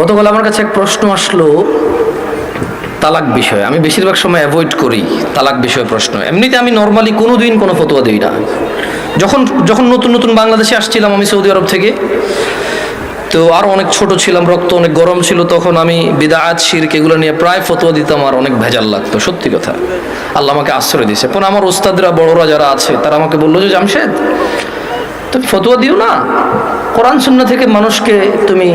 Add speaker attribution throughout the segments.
Speaker 1: গতকাল আমার কাছে এক প্রশ্ন আসলো, তালাক বিষয়ে। আমি বেশিরভাগ সময় অ্যাভয়েড করি তালাক বিষয়ে প্রশ্ন। এমনিতে আমি নর্মালি কোনো দিন কোনো ফতোয়া দিই না। যখন যখন নতুন নতুন বাংলাদেশে আসছিলাম আমি সৌদি আরব থেকে, তো আরও অনেক ছোট ছিলাম, রক্ত অনেক গরম ছিল, তখন আমি বিদায়াত, শিরক এগুলো নিয়ে প্রায় ফতোয়া দিতাম, আর অনেক ভেজাল লাগতো, সত্যি কথা। আল্লাহ আমাকে আশ্রয় দিয়েছে। পরে আমার ওস্তাদরা, বড়রা যারা আছে, তারা আমাকে বলল যে, জামশেদ, তুমি ফতোয়া দিও না? কোরআন, সুন্না থেকে মানুষকে তুমি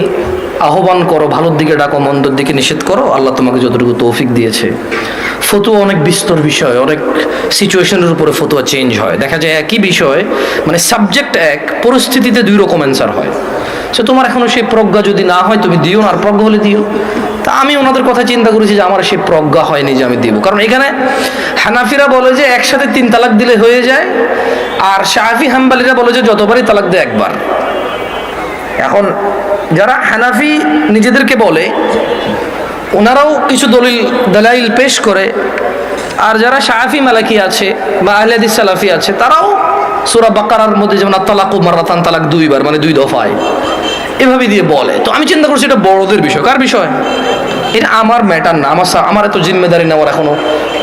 Speaker 1: আহ্বান করো, ভালোর দিকে ডাকো, মন্দর দিকে নিষেধ করো, আল্লাহ তোমাকে যতটুকু তৌফিক দিয়েছে। ফতুয়া অনেক বিস্তর বিষয়, অনেক সিচুয়েশনের উপরে ফতুয়া চেঞ্জ হয়। দেখা যায় একই বিষয় মানে সাবজেক্ট এক, পরিস্থিতিতে দুই রকম অ্যান্সার হয়। সে তোমার এখনও সেই প্রজ্ঞা যদি না হয়, তুমি দিও না, আর প্রজ্ঞা হলে দিও। তা আমি ওনাদের কথা চিন্তা করেছি যে আমার সেই প্রজ্ঞা হয়নি যে আমি দিব। কারণ এখানে হানাফিরা বলে যে একসাথে তিন তালাক দিলে হয়ে যায়, আর শাহি হাম্বালিরা বলে যে যতবারই তালাক দেয় একবার। এখন যারা হানাফি নিজেদেরকে বলে, ওনারাও কিছু দলিল, দলাইল পেশ করে। আর যারা শাহি মালাকি আছে বা আহলেদিস সালাফি আছে, তারাও সুরা বাকারার মধ্যে যেমন তালাকু মারাতান তালাক দুইবার মানে দুই দফায় এভাবে দিয়ে বলে। তো আমি চিন্তা করছি এটা বড়দের বিষয়। কার বিষয়? এটা আমার ম্যাটার না। আমার আমার এত জিম্মেদারি নেওয়ার এখনও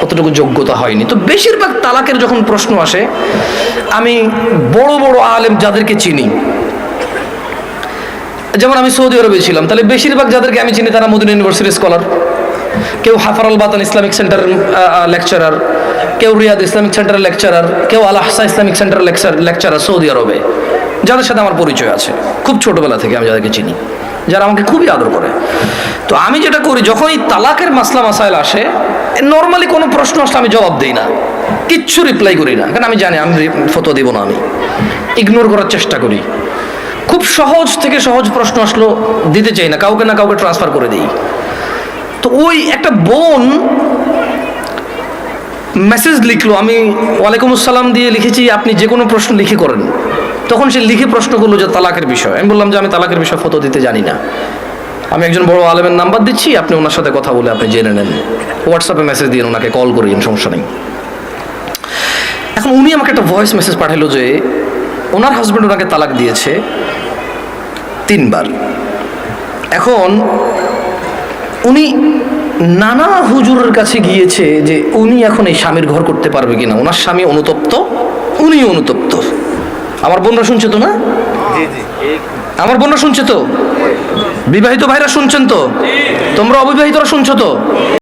Speaker 1: অতটুকু যোগ্যতা হয়নি। তো বেশিরভাগ তালাকের যখন প্রশ্ন আসে, আমি বড় বড় আলেম যাদেরকে চিনি যেমন আমি সৌদি আরবে ছিলাম, তাহলে বেশিরভাগ যাদেরকে আমি চিনি তারা মদিনা ইউনিভার্সিটির স্কলার। কেউ Hafar al Batin Islamic centre lecturer কেউ রিয়াদ ইসলামিক সেন্টারের লেকচারার কেউ আল আহসা ইসলামিক সেন্টারের লেকচার লেকচারার সৌদি আরবে। যাদের সাথে আমার পরিচয় আছে, খুব ছোটবেলা থেকে আমি যাদেরকে চিনি, যারা আমাকে খুবই আদর করে। তো আমি যেটা করি, যখনই তালাকের মাসলা মাসাইল আসে নর্মালি কোনো প্রশ্ন আসলে আমি জবাব দিই না। কিচ্ছু রিপ্লাই করি না। কারণ আমি জানি, আমি ফটো দিব না আমি। ইগনোর করার চেষ্টা করি। খুব সহজ থেকে সহজ প্রশ্ন আসলো, দিতে চাই না, কাউকে না কাউকে ট্রান্সফার করে দিই। তো ওই একটা বোন মেসেজ লিখলো, আমি ওয়ালাইকুম আসসালাম দিয়ে লিখেছি, আপনি যে কোনো প্রশ্ন লিখে করেন। তখন সে লিখে প্রশ্ন করল যে তালাকের বিষয়। আমি বললাম যে আমি তালাকের বিষয় ফটো দিতে জানি না। আমি একজন বড় আলেমের নাম্বার দিচ্ছি, আপনি ওনার সাথে কথা বলে আপনি জেনে নেন। হোয়াটসঅ্যাপে মেসেজ দিন ওনাকে কল করিন সমস্যা নেই। এখন উনি আমাকে একটা ভয়েস মেসেজ পাঠালো যে, ওনার হাজব্যান্ড ওনাকে তালাক দিয়েছে তিনবার। এখন উনি নানা হুজুরের কাছে গিয়েছে যে উনি এখন এই স্বামীর ঘর করতে পারবে কিনা। ওনার স্বামী অনুতপ্ত উনি অনুতপ্ত। আমার বোনরা শুনছে তো না? আমার বোনরা শুনছে তো? বিবাহিত ভাইরা শুনছেন তো? তোমরা অবিবাহিতরা শুনছো তো?